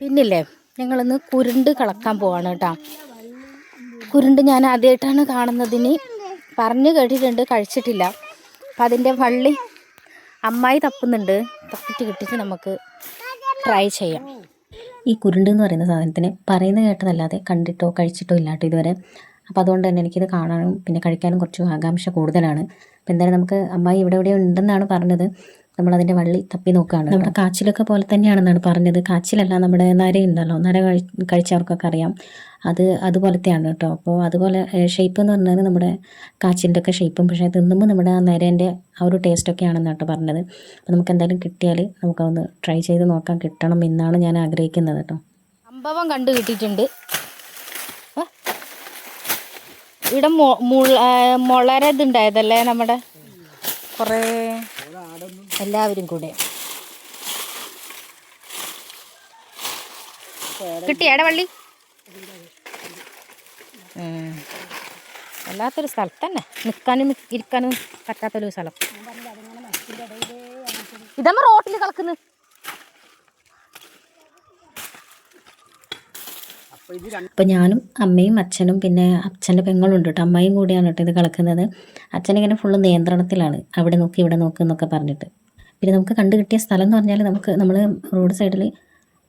പിന്നില്ലേ? ഞങ്ങളിന്ന് കുരുണ്ട് കളക്കാൻ പോവാണ് കേട്ടോ. കുരുണ്ട് ഞാൻ ആദ്യമായിട്ടാണ് കാണുന്നതിന് പറഞ്ഞു കേട്ടിട്ടുണ്ട് കഴിച്ചിട്ടില്ല. അപ്പം അതിന്റെ വള്ളി അമ്മായി തപ്പുന്നുണ്ട്. തപ്പിട്ട് കിട്ടിയിട്ട് നമുക്ക് ട്രൈ ചെയ്യാം. ഈ കുരുണ്ട് എന്ന് പറയുന്ന സാധനത്തിന് പറയുന്നത് കേട്ടതല്ലാതെ കണ്ടിട്ടോ കഴിച്ചിട്ടോ ഇല്ലാട്ടോ ഇതുവരെ അപ്പോൾ അതുകൊണ്ട് തന്നെ എനിക്കിത് കാണാനും പിന്നെ കഴിക്കാനും കുറച്ച് ആകാംക്ഷ കൂടുതലാണ്. അപ്പോൾ എന്തായാലും നമുക്ക് അമ്മായി ഇവിടെ ഇവിടെ ഉണ്ടെന്നാണ് പറഞ്ഞത്. നമ്മളതിന്റെ വള്ളി തപ്പി നോക്കുകയാണ്. നമ്മുടെ കാച്ചിലൊക്കെ പോലെ തന്നെയാണെന്നാണ് പറഞ്ഞത്. കാച്ചിലല്ല നമ്മുടെ നരയുണ്ടല്ലോ നര കഴി കഴിച്ചവർക്കൊക്കെ അറിയാം. അത് അതുപോലത്തെയാണ് കേട്ടോ. അപ്പോൾ അതുപോലെ ഷേപ്പ് എന്ന് പറഞ്ഞാൽ നമ്മുടെ കാച്ചിലിന്റെ ഒക്കെ ഷേപ്പും പക്ഷേ തിന്നുമ്പോൾ നമ്മുടെ ആ നരേന്റെ ആ ഒരു ടേസ്റ്റൊക്കെ ആണെന്ന് കേട്ടോ പറഞ്ഞത്. അപ്പോൾ നമുക്ക് എന്തായാലും കിട്ടിയാൽ നമുക്കൊന്ന് ട്രൈ ചെയ്ത് നോക്കാൻ കിട്ടണം എന്നാണ് ഞാൻ ആഗ്രഹിക്കുന്നത് കേട്ടോ. സംഭവം കണ്ടു കിട്ടിയിട്ടുണ്ട്. ഇവിടെ മുളരതുണ്ടായതല്ലേ നമ്മുടെ? കുറേ എല്ലാവരും കൂടെ. കിട്ടിയാടെ വള്ളി. വല്ലാത്തൊരു സ്ഥലത്ത് തന്നെ നിൽക്കാനും ഇരിക്കാനും പറ്റാത്തൊരു സ്ഥലം. ഇതമ്മ റോട്ടിൽ കളക്കുന്നു. അപ്പോൾ ഞാനും അമ്മയും അച്ഛനും പിന്നെ അച്ഛന്റെ പെങ്ങളുണ്ട് കേട്ടോ. അമ്മയും കൂടിയാണ് കേട്ടോ ഇത് കളക്കുന്നത് അച്ഛനിങ്ങനെ ഫുള്ള് നിയന്ത്രണത്തിലാണ്. അവിടെ നോക്കി ഇവിടെ നോക്ക് എന്നൊക്കെ പറഞ്ഞിട്ട്. പിന്നെ നമുക്ക് കണ്ടു കിട്ടിയ സ്ഥലം എന്ന് പറഞ്ഞാൽ നമുക്ക് നമ്മൾ റോഡ് സൈഡിൽ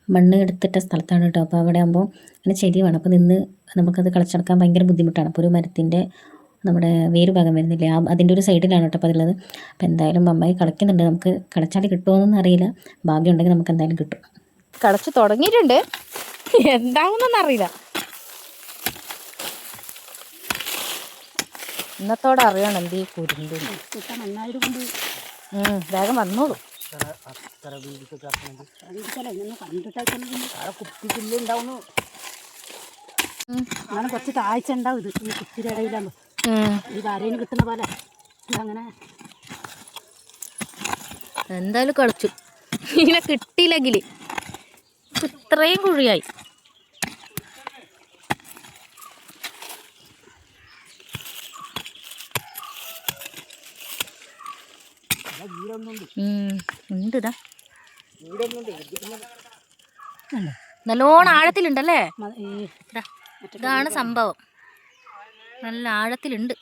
മണ്ണ് എടുത്തിട്ട സ്ഥലത്താണ് കേട്ടോ. അപ്പോൾ അവിടെ ആകുമ്പോൾ അങ്ങനെ ചെടി വേണം. അപ്പോൾ നിന്ന് നമുക്കത് കളിച്ചെടുക്കാൻ ഭയങ്കര ബുദ്ധിമുട്ടാണ്. അപ്പോൾ ഒരു മരത്തിന്റെ നമ്മുടെ വേര് ഭാഗം വരുന്നില്ല ആ അതിന്റെ ഒരു സൈഡിലാണ് കേട്ടോ അപ്പോൾ അതിലുള്ളത് അപ്പോൾ എന്തായാലും അമ്മായി കളിക്കുന്നുണ്ട്. നമുക്ക് കളിച്ചാൽ കിട്ടുമോ എന്നൊന്നും അറിയില്ല. ഭാഗ്യം ഉണ്ടെങ്കിൽ നമുക്ക് എന്തായാലും കിട്ടും. കളച്ച് തുടങ്ങിയിട്ടുണ്ട്. എന്താവുന്നൊന്നും അറിയില്ല ഇന്നത്തോടെ അറിയണം എന്ത് ഈ കുരുണ്ട് വേഗം വന്നോളൂ. അങ്ങനെ താഴ്ച ഉണ്ടാവും ഇത് ഈ കുത്തിരി ഇടയിലാകുമ്പോൾ. ഈ വരയിന് കിട്ടുന്ന പോലെ അങ്ങനെ എന്തായാലും കളിച്ചു. ഇങ്ങനെ കിട്ടിയില്ലെങ്കിൽ ഇത്രയും കുഴിയായി. നല്ലോണം ആഴത്തിലുണ്ടല്ലേ? ഇതാണ് സംഭവം. നല്ല ആഴത്തിലുണ്ട്.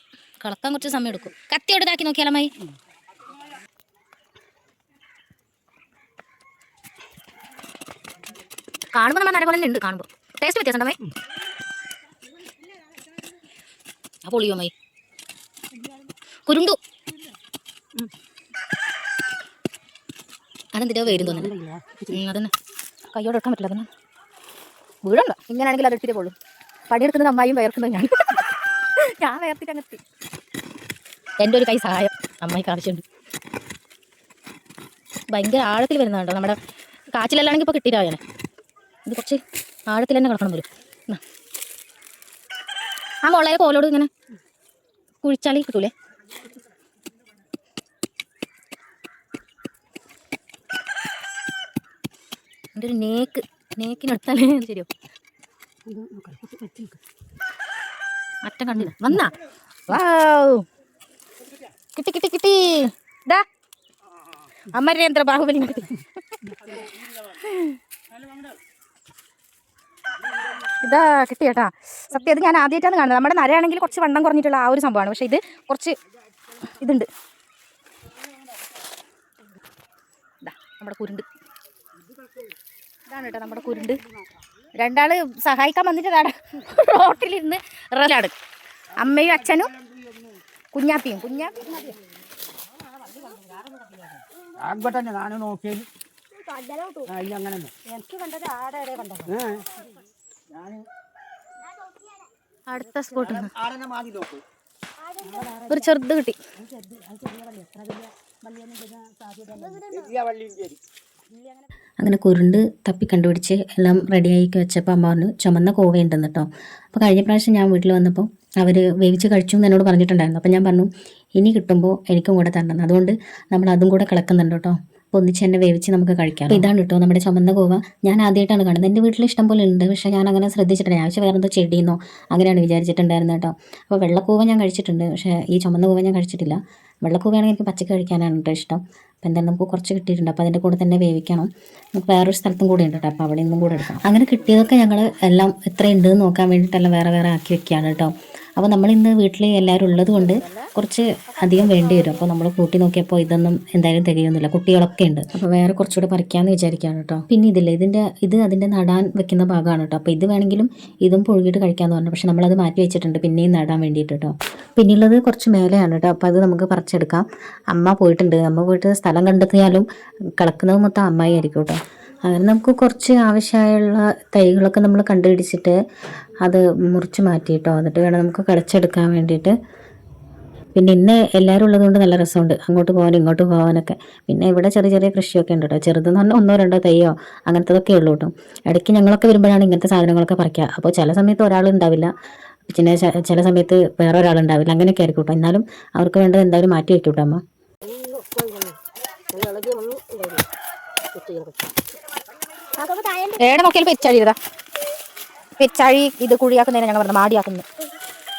കളക്കാൻ കുറച്ച് സമയം എടുക്കും. കത്തി എടുത്താക്കി നോക്കിയാലോ കാണുമ്പോൾ നമ്മൾ നരപോലെ ഉണ്ട് കാണുമ്പോൾ ടേസ്റ്റ് വ്യത്യാസം ഉണ്ടോ ആ പൊളിയോ മൈ? കുരുണ്ടു. അതെന്തിട്ടോ വരും തോന്നുന്നു. അതന്നെ. കയ്യോടെ എടുക്കാൻ പറ്റില്ല അതന്നെ. വീടണ്ട ഇങ്ങനെയാണെങ്കിൽ അത് എടുത്തിട്ടേ പോളൂ. പണിയെടുക്കുന്നത് അമ്മായും വയർക്കുന്നത് ഞാൻ. ഞാൻ വയർത്തിട്ട് അങ്ങെത്തി എന്റെ ഒരു കൈ സഹായം അമ്മായിക്ക് ആവശ്യമുണ്ട്. ഭയങ്കര ആഴത്തിൽ വരുന്നുണ്ടോ നമ്മുടെ കാച്ചിലല്ലാണെങ്കിൽ ഇപ്പോൾ കിട്ടിയിട്ടാണ് ഇത് കുറച്ച് ആഴത്തിൽ തന്നെ കിടക്കണം വരും. ആ മുളയെ കോലോട് ഇങ്ങനെ കുഴിച്ചാളി കിട്ടൂലേ? എന്റെ ഒരു നേക്ക് നേക്കിനെടുത്താലേ ശരിയോ. അറ്റം കണ്ടില്ല. വന്നാ. വാവ്. കിട്ടി കിട്ടി കിട്ടി. ഇതാ അമരേന്ദ്ര ബാഹുബലി കിട്ടി ഇതാ കിട്ടി കേട്ടാ സത്യം ഇത് ഞാൻ ആദ്യമായിട്ടാണ് കാണുന്നത്. നമ്മുടെ നരയാണെങ്കിൽ കുറച്ച് വണ്ണം കുറഞ്ഞിട്ടുള്ള ആ ഒരു സംഭവമാണ്. പക്ഷെ ഇത് കുറച്ച് ഇതുണ്ട്. ഇതാ നമ്മുടെ കുരുണ്ട്. ഇതാണ് കേട്ടോ നമ്മുടെ കുരുണ്ട്. രണ്ടാൾ സഹായിക്കാൻ വന്നിട്ട് ഇതാ റോട്ടിലിരുന്ന് റലാണ് അമ്മയും അച്ഛനും കുഞ്ഞാപ്പിയും. കുഞ്ഞാപ്പി ഞാൻ നോക്കിയത് എനിക്ക് കണ്ടത് ആടെ കണ്ടത്. അടുത്ത സ്പോട്ട് ഒരു ചെറുത് കിട്ടി. അങ്ങനെ കുരുണ്ട് തപ്പി കണ്ടുപിടിച്ച് എല്ലാം റെഡിയാക്കി വെച്ചപ്പോൾ അമ്മ പറഞ്ഞു ചുമന്ന കോവയുണ്ടെന്ന് കേട്ടോ. അപ്പോൾ കഴിഞ്ഞ പ്രാവശ്യം ഞാൻ വീട്ടിൽ വന്നപ്പോൾ അവർ വേവിച്ച് കഴിച്ചു എന്ന് എന്നോട് പറഞ്ഞിട്ടുണ്ടായിരുന്നു. അപ്പോൾ ഞാൻ പറഞ്ഞു ഇനി കിട്ടുമ്പോൾ എനിക്കും കൂടെ തരണം. അതുകൊണ്ട് നമ്മൾ അതും കൂടെ കിളക്കുന്നുണ്ട് കേട്ടോ. ഒന്നിച്ച് തന്നെ വേവിച്ച് നമുക്ക് കഴിക്കാം ഇതാണ് കേട്ടോ നമ്മുടെ ചുമന്ന കൂവ ഞാൻ ആദ്യമായിട്ടാണ് കാണുന്നത്. എന്റെ വീട്ടിൽ ഇഷ്ടം പോലെ ഉണ്ട്. പക്ഷേ ഞാൻ അങ്ങനെ ശ്രദ്ധിച്ചിട്ടില്ല. ആവശ്യം വേറെ എന്തോ ചെടിയെന്നോ അങ്ങനെയാണ് വിചാരിച്ചിട്ടുണ്ടായിരുന്നത് കേട്ടോ അപ്പോൾ വെള്ളക്കൂവ ഞാൻ കഴിച്ചിട്ടുണ്ട്. പക്ഷേ ഈ ചുമന്ന കൂവ ഞാൻ കഴിച്ചിട്ടില്ല. വെള്ളക്കൂവയാണെങ്കിൽ എനിക്ക് പച്ചക്ക് കഴിക്കാനാണ് കേട്ടോ ഇഷ്ടം. അപ്പോൾ എന്തായാലും നമുക്ക് കുറച്ച് കിട്ടിയിട്ടുണ്ട്. അപ്പോൾ അതിന്റെ കൂടെ തന്നെ വേവിക്കണം. നമുക്ക് വേറൊരു സ്ഥലത്തും കൂടെ ഉണ്ട് കേട്ടോ. അപ്പോൾ അവിടെ നിന്നും കൂടെ എടുക്കാം അങ്ങനെ കിട്ടിയതൊക്കെ ഞങ്ങൾ എല്ലാം എത്ര എന്ന് നോക്കാൻ വേണ്ടിയിട്ടെല്ലാം വേറെ വേറെ ആക്കി വെക്കുകയാണ് കേട്ടോ. അപ്പോൾ നമ്മൾ ഇന്ന് വീട്ടിൽ എല്ലാവരും ഉള്ളത് കൊണ്ട് കുറച്ച് അധികം വേണ്ടി വരും. അപ്പോൾ നമ്മൾ കൂട്ടി നോക്കിയപ്പോൾ ഇതൊന്നും എന്തായാലും തികയൊന്നുമില്ല. കുട്ടികളൊക്കെ ഉണ്ട്. അപ്പോൾ വേറെ കുറച്ചുകൂടെ പറിക്കാമെന്ന് വിചാരിക്കുകയാണ് കേട്ടോ. പിന്നെ ഇതില്ല ഇതിന്റെ ഇത് അതിന്റെ നടാൻ വെക്കുന്ന ഭാഗമാണ് കേട്ടോ. അപ്പോൾ ഇത് വേണമെങ്കിലും ഇതും പുഴുകിയിട്ട് കഴിക്കാമെന്ന് പറഞ്ഞു. പക്ഷെ നമ്മളത് മാറ്റി വെച്ചിട്ടുണ്ട്. പിന്നെയും നടാൻ വേണ്ടിയിട്ട് കേട്ടോ. പിന്നെയുള്ളത് കുറച്ച് മേലെയാണ് കേട്ടോ. അപ്പോൾ അത് നമുക്ക് പറിച്ചെടുക്കാം. അമ്മ പോയിട്ടുണ്ട്. അമ്മ പോയിട്ട് സ്ഥലം കണ്ടെത്തിയാലും കിടക്കുന്നത് മൊത്തം അമ്മായി ആയിരിക്കും കേട്ടോ അങ്ങനെ നമുക്ക് കുറച്ച് ആവശ്യമായുള്ള തൈകളൊക്കെ നമ്മൾ കണ്ടുപിടിച്ചിട്ട് അത് മുറിച്ച് മാറ്റി കേട്ടോ എന്നിട്ട് വേണം നമുക്ക് കിളച്ചെടുക്കാൻ വേണ്ടിയിട്ട്. പിന്നെ ഇന്ന് എല്ലാവരും ഉള്ളതുകൊണ്ട് നല്ല രസമുണ്ട്. അങ്ങോട്ട് പോകാനും ഇങ്ങോട്ട് പോകാനൊക്കെ. പിന്നെ ഇവിടെ ചെറിയ ചെറിയ കൃഷിയൊക്കെ ഉണ്ട് കേട്ടോ. ചെറുതെന്ന് പറഞ്ഞാൽ ഒന്നോ രണ്ടോ തൈയോ അങ്ങനത്തതൊക്കെ ഉള്ളൂ കേട്ടോ. ഇടയ്ക്ക് ഞങ്ങളൊക്കെ വരുമ്പോഴാണ് ഇങ്ങനത്തെ സാധനങ്ങളൊക്കെ പറിക്കുക. അപ്പോൾ ചില സമയത്ത് ഒരാളുണ്ടാവില്ല പിന്നെ ചില സമയത്ത് വേറെ ഒരാളുണ്ടാവില്ല അങ്ങനെയൊക്കെ ആയിരിക്കും കേട്ടോ. എന്നാലും അവർക്ക് വേണ്ടത് എന്തായാലും മാറ്റി വെക്കും കേട്ടോ അമ്മ. ഏടെ നോക്കിയാൽ പെച്ചാഴി ഇതാ. പെച്ചാഴി ഇത് കുഴിയാക്കുന്നതിന് ഞങ്ങൾ പറഞ്ഞു മാടിയാക്കുന്നു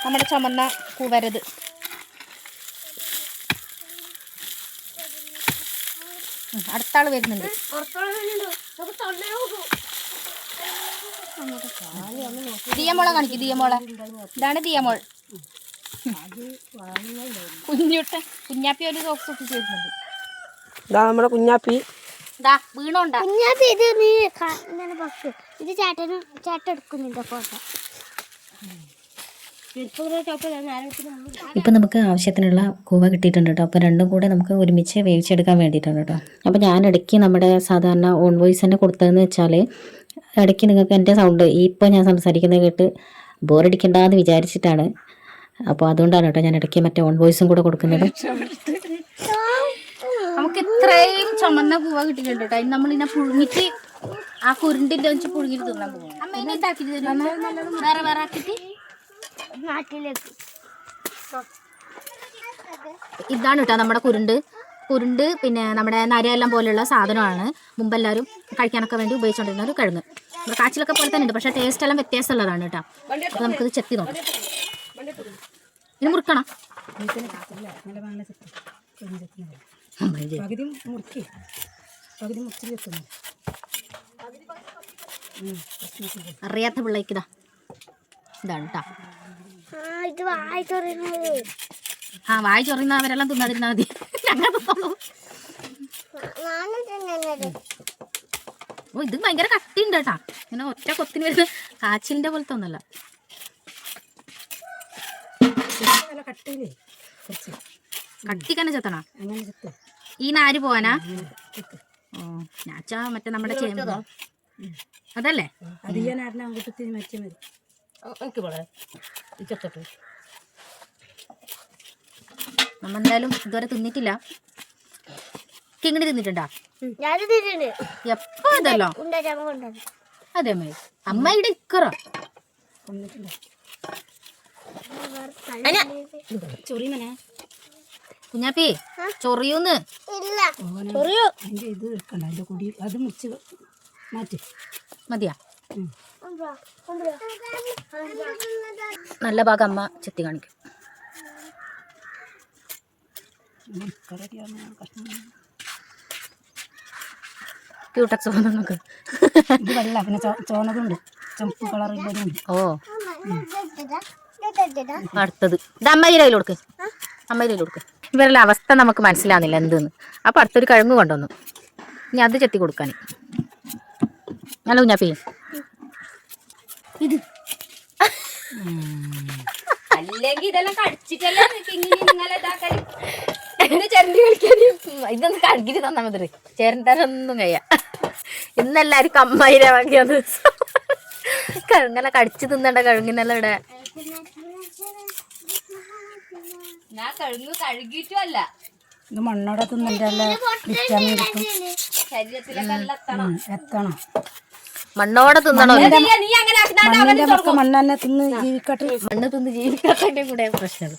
നമ്മുടെ ചുമന്ന കൂവരത്. അടുത്താൾ അടുത്ത ആൾ വരുന്നുണ്ട്. ദിയമോളെ കാണിക്കും ദിയമോളെ. ഇതാണ് ദിയമോൾ. കുഞ്ഞുട്ട കുഞ്ഞാപ്പി ഒരു സോക്സ് ഒക്കെ വരുന്നുണ്ട് ഇതാ നമ്മുടെ കുഞ്ഞാപ്പി. ദാ വീണോണ്ടാ. കുഞ്ഞാപ്പി ഇത് നീ ഇങ്ങനെ പക്ക്. ഇത് ചേട്ടന് ചേട്ടൻ എടുക്കുന്നുണ്ട് ഫോട്ടോ. ഇപ്പം നമുക്ക് ആവശ്യത്തിനുള്ള കൂവ കിട്ടിയിട്ടുണ്ട് കേട്ടോ. അപ്പോൾ രണ്ടും കൂടെ നമുക്ക് ഒരുമിച്ച് വേവിച്ചെടുക്കാൻ വേണ്ടിയിട്ടുണ്ട് കേട്ടോ. അപ്പോൾ ഞാൻ ഇടയ്ക്ക് നമ്മുടെ സാധാരണ ഓൺ വോയിസ് തന്നെ കൊടുത്തതെന്ന് വെച്ചാൽ ഇടയ്ക്ക് നിങ്ങൾക്ക് എന്റെ സൗണ്ട് ഇപ്പോൾ ഞാൻ സംസാരിക്കുന്നത് കേട്ട് ബോറടിക്കണ്ടെന്ന് വിചാരിച്ചിട്ടാണ്. അപ്പോൾ അതുകൊണ്ടാണ് കേട്ടോ ഞാൻ ഇടയ്ക്ക് മറ്റേ ഓൺ വോയിസും കൂടെ കൊടുക്കുന്നത്. ഇത്രയും ചുമന്ന പൂവ കിട്ടിയിട്ടുണ്ട് കേട്ടോ. ഇനി നമ്മൾ ഇതിനെ പുഴുങ്ങിട്ട് ആ കുരുണ്ടിന്റെ വെച്ച് പുഴുങ്ങിട്ട് തിന്നാൻ പോകും അമ്മ ഇനി ഇതാക്കിട്ട് തരും വേറെ വേറെ ആക്കിട്ട് നാട്ടിലേക്ക്. ഇതാണ് കേട്ടോ നമ്മുടെ കുരുണ്ട്. കുരുണ്ട് പിന്നെ നമ്മുടെ നരയെല്ലാം പോലെയുള്ള സാധനമാണ്. മുമ്പ് എല്ലാവരും കഴിക്കാനൊക്കെ വേണ്ടി ഉപയോഗിച്ചുകൊണ്ടിരുന്ന ഒരു കിഴങ്ങ്. നമ്മുടെ കാച്ചിലൊക്കെ പോലെ തന്നെ ഉണ്ട് പക്ഷേ ടേസ്റ്റ് എല്ലാം വ്യത്യാസമുള്ളതാണ് കേട്ടോ. അപ്പോൾ നമുക്കിത് ചെത്തി നോക്കാം. ഇനി മുറുക്കണം. പകുതി മുറുക്കി. പകുതി മുറിച്ച് വെക്കുന്നു. അറിയാത്ത പിള്ളേക്ക് ഇതാ. ഇതാണ് കേട്ടോ ആ ഇത് വായി ചൊറിയുന്ന ആ തിന്നാതിരുന്നാ മതി. ഞങ്ങൾ ഓ ഇത് ഭയങ്കര കട്ടിയുണ്ട് കേട്ടാ ഇങ്ങനെ ഒറ്റ കൊത്തിന് വരുന്ന കാച്ചിലിന്റെ പോലത്തെ ഒന്നല്ല. കട്ടി കട്ടിയില്ലേ കുറച്ച്. കട്ടിക്കന്നെ ചെത്തണ? അങ്ങനെ ചെത്ത്. ഈ നാര് പോവാനാ? ഓ ഞാച്ചാ മറ്റേ നമ്മുടെ ചേമ്പ്. അതല്ലേ? നമ്മെന്തായാലും അങ്ങോട്ട് മതി. എനിക്ക് പറയാം ഇതുവരെ തിന്നിട്ടില്ല. കിങ്ങിണി തിന്നിട്ടുണ്ടാ? എപ്പോ ഇതല്ലോ? അതെ അമ്മ. അമ്മയുടെ ഇക്കറ? ചൊറിമനെ കുഞ്ഞാപ്പി ചൊറിയൂന്ന്. ഇല്ല. ചൊറിയോ. അതിന്റെ ഇത് എടുക്കണ്ട അതിന്റെ കുടി അത് മുറിച്ച് മാറ്റി. മതിയാ? നല്ല ഭാഗം അമ്മ ചെത്തി കാണിക്കും. ക്യൂട്ടക്സ് പോകുന്ന നമുക്ക്. ഇത് വെള്ള പിന്നെ ചോ- ചോന്നതുണ്ട്. ചുമപ്പ് കളർ ഓ. അടുത്തത്. ഇത് കയ്യിൽ കൊടുക്ക്. കയ്യിൽ കൊടുക്ക്. ഇവരുടെ അവസ്ഥ നമുക്ക് മനസ്സിലാവുന്നില്ല എന്തെന്ന്. അപ്പൊ അടുത്തൊരു കിഴങ്ങ് കൊണ്ടുവന്നു. ഇനി അത് ചെത്തി കൊടുക്കാൻ. നല്ല കുഞ്ഞാപ്പി. അല്ലെങ്കിൽ ഇതെല്ലാം കടിച്ചിട്ടല്ലേ ചെരണ്ടി കളിക്കാൻ കഴിയാ. ഇന്നെല്ലാരും കമ്മായിരെ വാങ്ങിയത് കഴുങ്ങനെ കടിച്ചു തിന്നണ്ട കഴുങ്ങിനെല്ലാം ഇവിടെ. ഞാൻ കഴുങ്ങു കഴുകിയിട്ടുമല്ല. ഇത് മണ്ണോടെ തിന്നിട്ടല്ലേ വിറ്റാമിൻ കിട്ടും. എത്തണം. മണ്ണോടെ തിന്നണോ മണ്ണിന്റെ മക്ക മണ്ണ് തന്നെ തിന്ന് ജീവിക്കട്ടെ. മണ്ണ് തിന്ന് ജീവിക്കാത്തതിന്റെ കൂടെ പ്രശ്നം.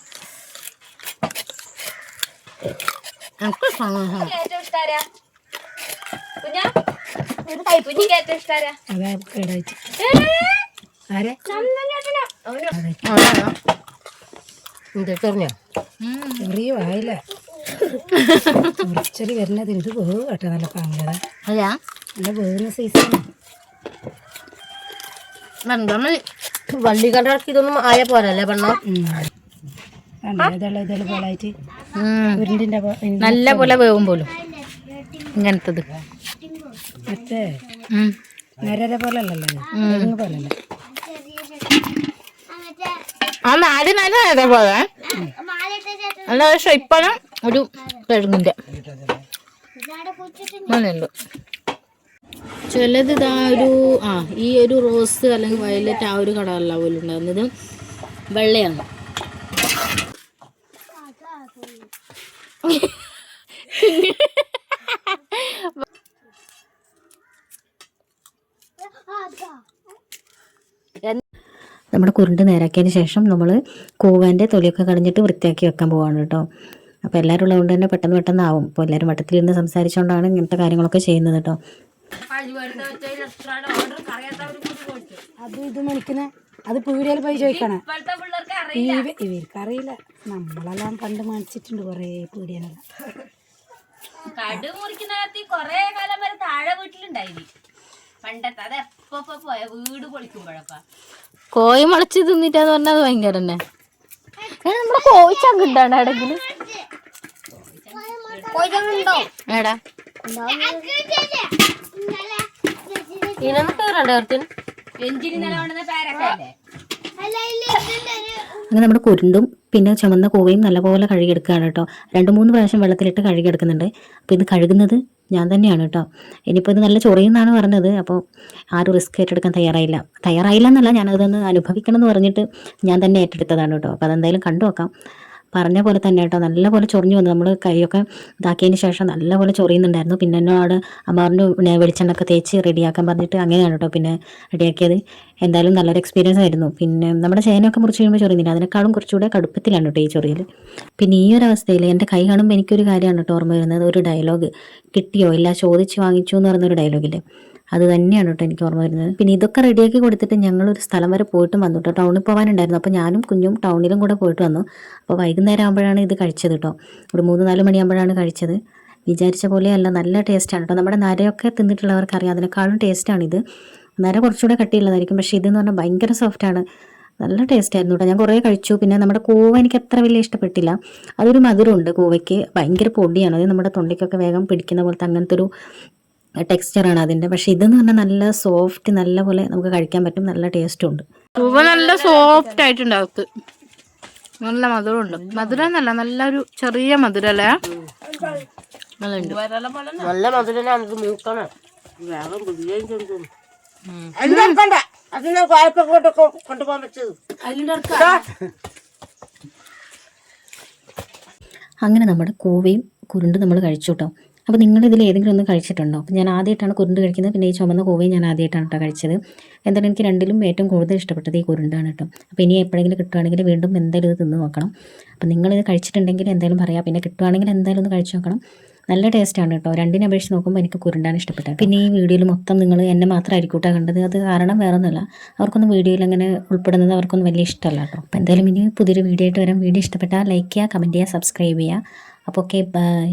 അതാ കേടായിട്ട് ആരെ? എന്തെറിഞ്ഞോ ചെറിയ വായില്ല? കുറച്ചൊരു വരുന്നത് ഇത് വേവ് കേട്ടോ നല്ല പാങ്ങത അല്ല നല്ല വേവുന്ന സൈസാണ്. വള്ളി കണ്ടിടക്ക് ഇതൊന്നും ആയ പോരല്ലേ പെണ്ണോ? നല്ല പോലെ വേവും പോലും. ഇങ്ങനത്തത്. മറ്റേ. നരര പോലെ അല്ലല്ലോ തെങ്ങ് പോലെ ആദ്യം ആ നാല് നല്ല അതേപോലെ അല്ല പക്ഷെ ഇപ്പഴും ഒരു നല്ലുണ്ട് ചിലത് ഇതാ ഒരു ആ ഈ ഒരു റോസ് അല്ലെങ്കിൽ വയലറ്റ് ആ ഒരു കളറിലാണ് പോലും ഉണ്ടാകുന്നത് വെള്ളയാണ്. നമ്മുടെ കുരുണ്ട് നേരാക്കിയതിന് ശേഷം നമ്മൾ കൂവാന്റെ തൊലിയൊക്കെ കളഞ്ഞിട്ട് വൃത്തിയാക്കി വെക്കാൻ പോവാണ് കേട്ടോ. അപ്പോൾ എല്ലാവരും ഉള്ളതുകൊണ്ട് തന്നെ പെട്ടെന്ന് പെട്ടെന്ന് ആവും അപ്പോൾ എല്ലാവരും വട്ടത്തിൽ നിന്ന് സംസാരിച്ചുകൊണ്ടാണ് ഇങ്ങനത്തെ കാര്യങ്ങളൊക്കെ ചെയ്യുന്നത് കേട്ടോ. അത് ഇത് മണിക്കുന്ന അത് പീടികയിൽ പോയി ചോദിക്കണേ. ഇവർക്കറിയില്ല ഇവർക്ക് അറിയില്ല. നമ്മളെല്ലാം പണ്ട് മാനിച്ചിട്ടുണ്ട് കുറേ പീടികയിലെല്ലാം. കടു മുറിക്കുന്ന കൊറേ കാലം വരെ താഴെ വീട്ടിലുണ്ടായിനി. പണ്ടത്തെ അത് എപ്പോ പോയ വീട് പൊളിക്കുമ്പോഴപ്പ കോഴി മുളച്ച് തിന്നിട്ടാന്ന് പറഞ്ഞാൽ അത് ഭയങ്കര തന്നെ. നമ്മുടെ കോഴി ചങ്കുണ്ടാണ് എവിടെങ്കിലും എടാ. അങ്ങനെ നമ്മുടെ കുരുണ്ടും പിന്നെ ചുമന്ന കോവയും നല്ലപോലെ കഴുകിയെടുക്കുകയാണ് കേട്ടോ. രണ്ട് മൂന്ന് പ്രാവശ്യം വെള്ളത്തിലിട്ട് കഴുകിയെടുക്കുന്നുണ്ട്. അപ്പോൾ ഇത് കഴുകുന്നത് ഞാൻ തന്നെയാണ് കേട്ടോ. ഇനിയിപ്പോൾ ഇത് നല്ല ചൊറിയെന്നാണ് പറഞ്ഞത്. അപ്പോൾ ആരും റിസ്ക് ഏറ്റെടുക്കാൻ തയ്യാറായില്ല. തയ്യാറായില്ല എന്നല്ല ഞാനതൊന്ന് അനുഭവിക്കണം എന്ന് പറഞ്ഞിട്ട് ഞാൻ തന്നെ ഏറ്റെടുത്തതാണ് കേട്ടോ. അപ്പോൾ അതെന്തായാലും കണ്ടു നോക്കാം. പറഞ്ഞ പോലെ തന്നെ കേട്ടോ. നല്ലപോലെ ചൊറിഞ്ഞു വന്നു. നമ്മൾ കൈയൊക്കെ ഇതാക്കിയതിന് ശേഷം നല്ലപോലെ ചൊറിയുന്നുണ്ടായിരുന്നു. പിന്നെ എന്നോട് അമ്മാറിന്റെ വെളിച്ചെണ്ണൊക്കെ തേച്ച് റെഡിയാക്കാൻ പറഞ്ഞിട്ട് അങ്ങനെയാണ് കേട്ടോ പിന്നെ റെഡിയാക്കിയത്. എന്തായാലും നല്ലൊരു എക്സ്പീരിയൻസ് ആയിരുന്നു. പിന്നെ നമ്മുടെ ചേനയൊക്കെ മുറിച്ച് കഴിയുമ്പോൾ ചൊറിയുന്നില്ല. അതിനേക്കാളും കുറച്ചുകൂടെ കടുപ്പത്തിലാണ് കേട്ടോ ഈ ചൊറിയൽ പിന്നെ ഈ ഒരു അവസ്ഥയിൽ എന്റെ കൈ കാണുമ്പോൾ എനിക്കൊരു കാര്യമാണ് കേട്ടോ ഓർമ്മ വരുന്നത്. ഒരു ഡയലോഗ് കിട്ടിയോ? ഇല്ല ചോദിച്ച് വാങ്ങിച്ചു എന്ന് പറയുന്നൊരു ഡയലോഗില്ലേ അത് തന്നെയാണ് കേട്ടോ എനിക്ക് ഓർമ്മ വരുന്നത്. പിന്നെ ഇതൊക്കെ റെഡിയാക്കി കൊടുത്തിട്ട് ഒരു സ്ഥലം വരെ പോയിട്ട് വന്നു കേട്ടോ. ടൗണിൽ പോകാനുണ്ടായിരുന്നു അപ്പോൾ ഞാനും കുഞ്ഞും ടൗണിലും കൂടെ പോയിട്ട് വന്നു. അപ്പോൾ വൈകുന്നേരം ആകുമ്പോഴാണ് ഇത് കഴിച്ചത് കേട്ടോ. ഒരു മൂന്ന് നാല് മണിയാകുമ്പോഴാണ് കഴിച്ചത്. വിചാരിച്ച പോലെയല്ല നല്ല ടേസ്റ്റാണ് കേട്ടോ. നമ്മുടെ നരയൊക്കെ തിന്നിട്ടുള്ളവർക്ക് അറിയാം. അതിനേക്കാളും ഇത്. നര കുറച്ചുകൂടെ കട്ടിയുള്ളതായിരിക്കും. പക്ഷേ ഇതെന്ന് പറഞ്ഞാൽ ഭയങ്കര സോഫ്റ്റാണ് നല്ല ടേസ്റ്റ് ആയിരുന്നു കേട്ടോ. ഞാൻ കുറേ കഴിച്ചു. പിന്നെ നമ്മുടെ കൂവ എനിക്ക് അത്ര വലിയ ഇഷ്ടപ്പെട്ടില്ല. അതൊരു മധുരമുണ്ട് കൂവയ്ക്ക്. ഭയങ്കര പൊടിയാണ്. അത് നമ്മുടെ തൊണ്ടയ്ക്കൊക്കെ വേഗം പിടിക്കുന്ന പോലത്തെ അങ്ങനത്തെ ഒരു ടെക്സ്ചറാണ് അതിന്റെ. പക്ഷേ ഇതെന്ന് പറഞ്ഞാൽ നല്ല സോഫ്റ്റ് നല്ല പോലെ നമുക്ക് കഴിക്കാൻ പറ്റും. നല്ല ടേസ്റ്റും ഉണ്ട്. നല്ല സോഫ്റ്റ് ആയിട്ടുണ്ട് അകത്ത് നല്ല മധുരമുണ്ട്. മധുരം എന്നല്ല നല്ലൊരു ചെറിയ മധുരം അല്ലേ നല്ല മധുരനാണ് ഇത് മൂക്കണം. കൊണ്ടുപോകാൻ അങ്ങനെ നമ്മുടെ കൂവയും കുരുണ്ട് നമ്മൾ കഴിച്ചു കേട്ടോ. അപ്പോൾ നിങ്ങൾ ഇതിൽ ഏതെങ്കിലും ഒന്ന് കഴിച്ചിട്ടുണ്ടോ? അപ്പോൾ ഞാൻ ആദ്യമായിട്ടാണ് കുരുണ്ട് കഴിക്കുന്നത്. പിന്നെ ഈ ചുമന്ന കോവയും ഞാൻ ആദ്യമായിട്ടാണ് കേട്ടോ കഴിച്ചത്. എന്തായാലും എനിക്ക് രണ്ടിലും ഏറ്റവും കൂടുതൽ ഇഷ്ടപ്പെട്ടത് ഈ കുരുണ്ടാണ് കേട്ടോ അപ്പോൾ ഇനി എപ്പോഴെങ്കിലും കിട്ടുവാണെങ്കിൽ വീണ്ടും എന്തായാലും ഇത് തിന്ന് നോക്കണം. അപ്പോൾ നിങ്ങളിത് കഴിച്ചിട്ടുണ്ടെങ്കിൽ എന്തായാലും പറയാം. പിന്നെ കിട്ടുവാണെങ്കിൽ എന്തായാലും ഒന്ന് കഴിച്ചു നോക്കണം. നല്ല ടേസ്റ്റാണ് കേട്ടോ രണ്ടിനെ അപേക്ഷിച്ച് നോക്കുമ്പോൾ എനിക്ക് കുരുണ്ടാണ് ഇഷ്ടപ്പെട്ടത് പിന്നെ ഈ വീഡിയോയിൽ മൊത്തം നിങ്ങൾ എന്നെ മാത്രമായിരിക്കും കേട്ടോ കണ്ടത്. അത് കാരണം വേറെ ഒന്നുമല്ല അവർക്കൊന്നും വീഡിയോയിൽ അങ്ങനെ ഉൾപ്പെടുന്നത് അവർക്കൊന്നും വലിയ ഇഷ്ടമല്ല കേട്ടോ അപ്പോൾ എന്തായാലും ഇനി പുതിയൊരു വീഡിയോ ആയിട്ട് വരാം. വീഡിയോ ഇഷ്ടപ്പെട്ടാൽ ലൈക്ക് ചെയ്യുക കമന്റ് ചെയ്യുക സബ്സ്ക്രൈബ് ചെയ്യുക. അപ്പോൾ ഓക്കെ ബൈ